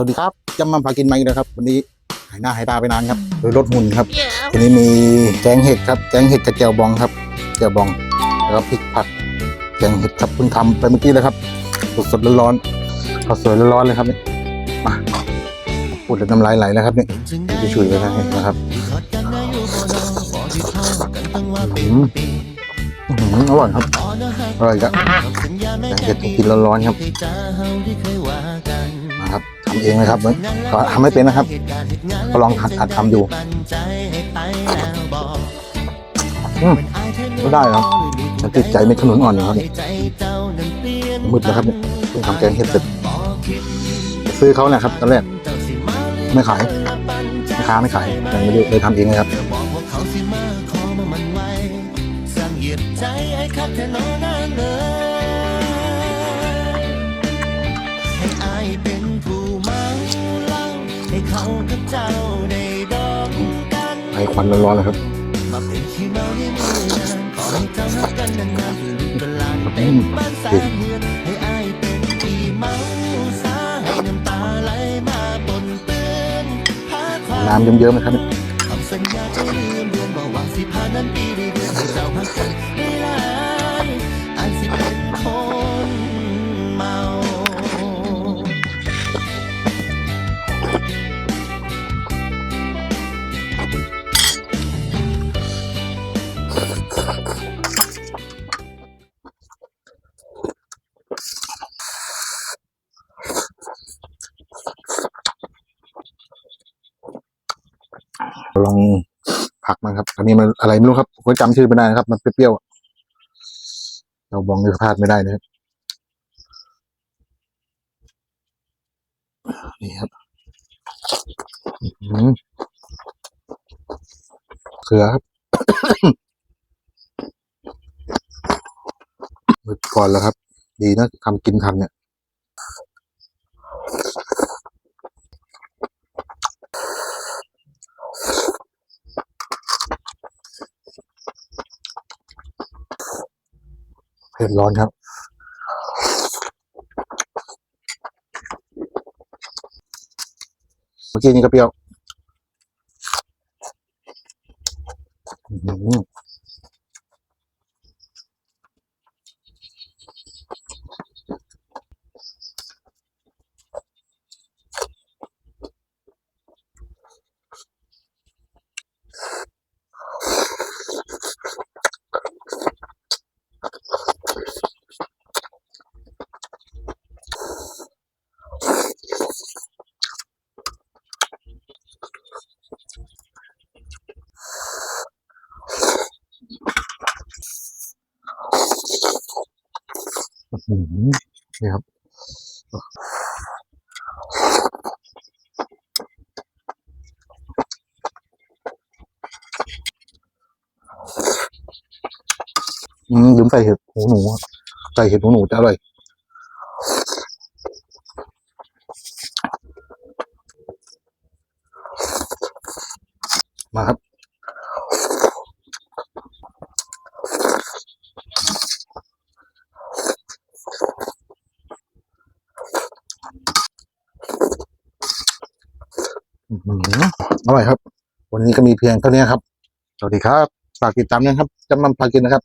วัสดีครับจำมาพากินไหมาอีกแล้วครับ วันนี้หายหน้าหายตาไปนานครับโดยรถหุ่นครับทีนี้มีแกงเห็ดครับแกงเห็ดกับแจวบองครับแจวบองแล้วก็พริกผัดแกงเห็ดครับเพิ่งทำไปเมื่อกี้เลยครับสดๆร้อนๆข้าวสวยร้อนๆเลยครับนี่มาพูดแล้วน้ำลายไหลแล้วครับนี่จะช่วยกันนะครับอืมอื้อหืออร่อยครับอร่อยครับแกงเห็ดผมกินร้อนๆครับนะครับ ทำเองเลยครับก็ทำไม่เป็นนะครับ ก็ลองหัดทำดูอืมก็ได้ครับมันติดใจเม็ดขนุนอ่อนอยู่ครับนี่มืดแล้วครับเนี่ยเพิ่งทำแกงเห็ดเสร็จซื้อเขาเนี่ยครับตอนแรกไม่ขายไม่ค้าไม่ขายแต่ไม่ได้เลยทำเองเลยครับให้อายเป็น เขากับเจ้าได้ดองกันไอควันร้อนๆเลยครับมาเป็นขี้เมาในมือนานขอให้เจ้ารักกันนานๆคือลูกเป็นหลานเต็มบ้านสร้างเมืองให้อายเป็นที่เมาสาให้น้ำตาไหลมาปนเปื้อนพาความน้ำเยิ้มๆนะครับเนี่ยคำสัญญาจะลืมเดือนบอกว่าสิผ่านนั้นปีเดือนให้เจ้าพักกันไม่ลายอันสิเป็นค ลองผักมันครับ อันนี้มันอะไรไม่รู้ครับผมก็จำชื่อไม่ได้นะครับ มันเปรี้ยวๆเราบองนี่พลาดไม่ได้นะครับนี่ครับอื้อหือเขือครับก่อนแล้วครับ ดีนะทำกินทันเนี่ย ผ็ดร้อนครับ เมื่อกี้นี่ก็เปรี้ยว อืม นี่ครับอืมลืมใส่เห็ดหูหนูใส่เห็ดหูหนูจะอร่อยมาครับ อร่อยครับ วันนี้ก็มีเพียงเท่านี้ครับ สวัสดีครับ ฝากติดตามนะครับจำมันพากินนะครับ